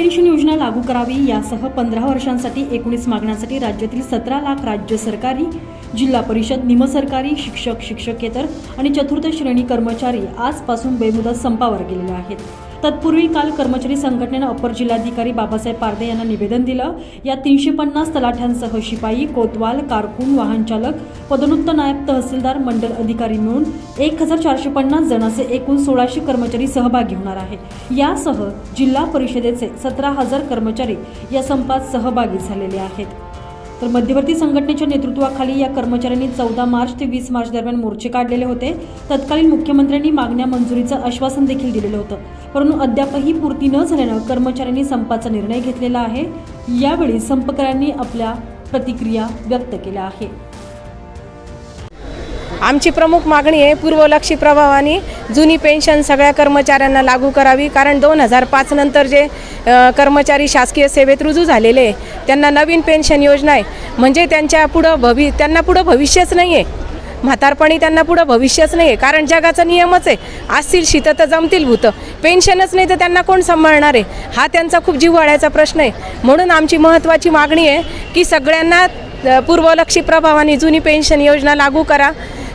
Pension योजना लागू करावी यासह पंधरा वर्षांसाठी एकोणीस मागण्यांसाठी राज्यातील सतरा लाख राज्य सरकारी जिल्हा परिषद निमसरकारी शिक्षक शिक्षकेतर आणि चतुर्थ श्रेणी कर्मचारी आजपासून बेमुदत संपावर गेलेले आहेत. तत्पूर्वी काल कर्मचारी संघटनेनं अपर जिल्हाधिकारी बाबासाहेब पारदे यांना निवेदन दिलं. या तीनशे पन्नास तलाठ्यांसह शिपाई कोतवाल कारकून वाहनचालक पदोन्नत नायब तहसीलदार मंडल अधिकारी मिळून एक हजार चारशे पन्नास जणांचे एकूण सोळाशे कर्मचारी सहभागी होणार आहेत यासह जिल्हा परिषदेचे सतरा हजार कर्मचारी या संपात सहभागी झालेले आहेत. तर मध्यवर्ती संघटनेच्या नेतृत्वाखाली या कर्मचाऱ्यांनी चौदा मार्च ते वीस मार्च दरम्यान मोर्चे काढलेले होते. तत्कालीन मुख्यमंत्र्यांनी मागण्या मंजुरीचं आश्वासन देखील दिलेलं होतं. परंतु अद्यापही पूर्ती न झाल्यानं कर्मचाऱ्यांनी संपाचा निर्णय घेतलेला आहे. यावेळी संपकऱ्यांनी आपल्या प्रतिक्रिया व्यक्त केल्या आहे आमची प्रमुख मागणी आहे पूर्वलक्षी प्रभावाने जुनी पेन्शन सगळ्या कर्मचाऱ्यांना लागू करावी कारण दोन हजार पाच नंतर जे कर्मचारी शासकीय सेवेत रुजू झालेले आहे, त्यांना नवीन पेन्शन योजना आहे. म्हणजे त्यांच्या पुढं भवि त्यांना पुढं भविष्यच नाही आहे म्हातारपणी त्यांना पुढं भविष्यच नाही आहे कारण जगाचा नियमच आहे. असतील शीत तर जमतील भूतं. पेन्शनच नाही तर त्यांना कोण सांभाळणार आहे? हा त्यांचा खूप जिव्हाळ्याचा प्रश्न आहे. म्हणून आमची महत्त्वाची मागणी आहे की सगळ्यांना पूर्वलक्षी प्रभावाने जुनी पेन्शन योजना लागू करा.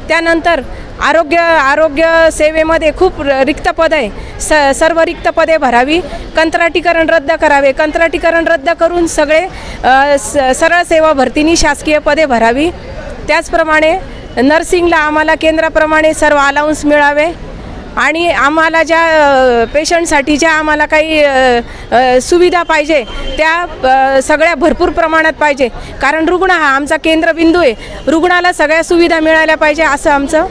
त्यानंतर आरोग्य आरोग्य सेवेमध्ये खूप र- रिक्त पद आहे स सर्व रिक्त पदे भरावी. कंत्राटीकरण रद्द करावे. कंत्राटीकरण रद्द करून सगळे स सरळ सेवा भरतीनी शासकीय पदे भरावी. त्याचप्रमाणे नर्सिंगला आम्हाला केंद्राप्रमाणे सर्व अलाउन्स मिळावे. आणि आम्हाला ज्या पेशंटसाठी ज्या आम्हाला काही सुविधा पाहिजे त्या सगळ्या भरपूर प्रमाणात पाहिजे. कारण रुग्ण हा आमचा केंद्रबिंदू आहे. रुग्णाला सगळ्या सुविधा मिळाल्या पाहिजे असं आमचं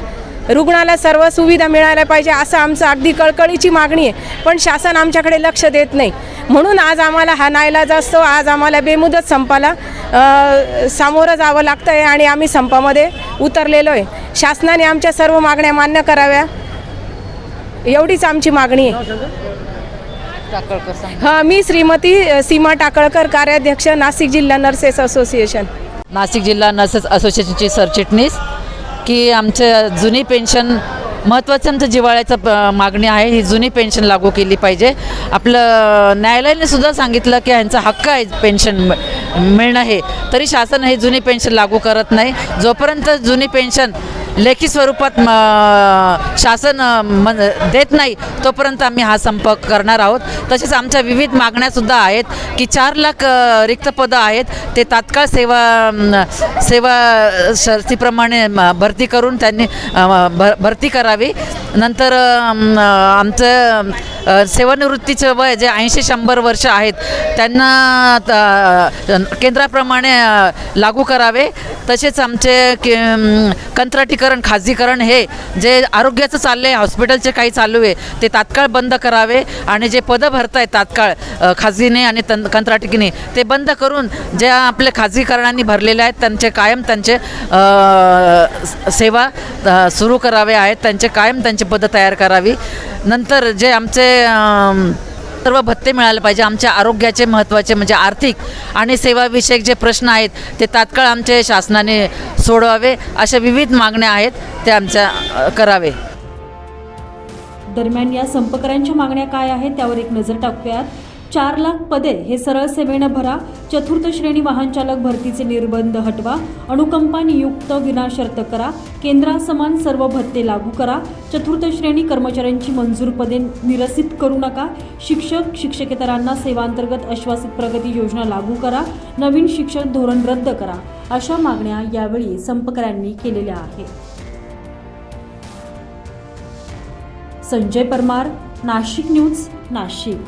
रुग्णाला सर्व सुविधा मिळाल्या पाहिजे असं आमचं अगदी कळकळीची मागणी आहे. पण शासन आमच्याकडे लक्ष देत नाही. म्हणून आज आम्हाला हा नाईलाज असतो आज आम्हाला बेमुदत संपाला सामोरं जावं लागतं आहे आणि आम्ही संपामध्ये उतरलेलो आहे. शासनाने आमच्या सर्व मागण्या मान्य कराव्या. एवढीच आमची मागणी आहे. हां मी श्रीमती सीमा टाकळकर कार्याध्यक्ष नाशिक जिल्हा नर्सेस असोसिएशन. नाशिक जिल्हा नर्सेस असोसिएशनची सरचिटणीस की आमचं जुनी पेन्शन महत्त्वाचं आमचं जिव्हाळ्याचं प- मागणी आहे ही जुनी पेन्शन लागू केली पाहिजे. आपलं न्यायालयाने सुद्धा सांगितलं की ह्यांचा हक्क आहे पेन्शन मिळणं हे. तरी शासन हे जुनी पेन्शन लागू करत नाही. जोपर्यंत जुनी पेन्शन लेखी स्वरूपात म- शासन म देत नाही तोपर्यंत आम्ही हा संप करणार आहोत. तसेच आमच्या विविध मागण्यासुद्धा आहेत की चार लाख रिक्त पदं आहेत. ते तात्काळ सेवा सेवा शर्तीप्रमाणे भरती करून त्यांनी भर भरती करावी. नंतर आमचं सेवानिवृत्तीचं वय जे ऐंशी शंभर वर्ष आहेत त्यांना त- केंद्राप्रमाणे लागू करावे. तसेच आमचे के कंत्राटीकरण खाजगीकरण हे जे आरोग्याचं चाललं आहे हॉस्पिटलचे काही चालू आहे ते तात्काळ बंद करावे आणि जे पदं भरत आहेत तात्काळ खाजगीने आणि तन कंत्राटीने ते बंद करून ज्या आपले खाजगीकरणांनी भरलेले आहेत त्यांचे कायम त्यांचे सेवा सुरू करावे आहेत त्यांचे कायम त्यांची पदं तयार करावी. नंतर जे आमचे सर्व भत्ते मिळाले पाहिजे आमच्या आरोग्याचे महत्त्वाचे म्हणजे आर्थिक आणि सेवाविषयक जे प्रश्न आहेत ते तात्काळ आमचे शासनाने सोडवावे अशा विविध मागण्या आहेत ते आमच्या करावे. दरम्यान या संपकऱ्यांच्या मागण्या काय आहेत त्यावर एक नजर टाकूयात. चार लाख पदे हे सरळ सेवेनं भरा. चतुर्थ श्रेणी वाहन चालक भरतीचे निर्बंध हटवा. अनुकंपा नियुक्त विनाशर्त करा. केंद्रासमान सर्व भत्ते लागू करा. चतुर्थ श्रेणी कर्मचाऱ्यांची मंजूर पदे निरसित करू नका. शिक्षक शिक्षकेतरांना सेवांतर्गत आश्वासित प्रगती योजना लागू करा. नवीन शिक्षण धोरण रद्द करा. अशा मागण्या यावेळी संपकऱ्यांनी केलेल्या आहेत. संजय परमार नाशिक न्यूज नाशिक.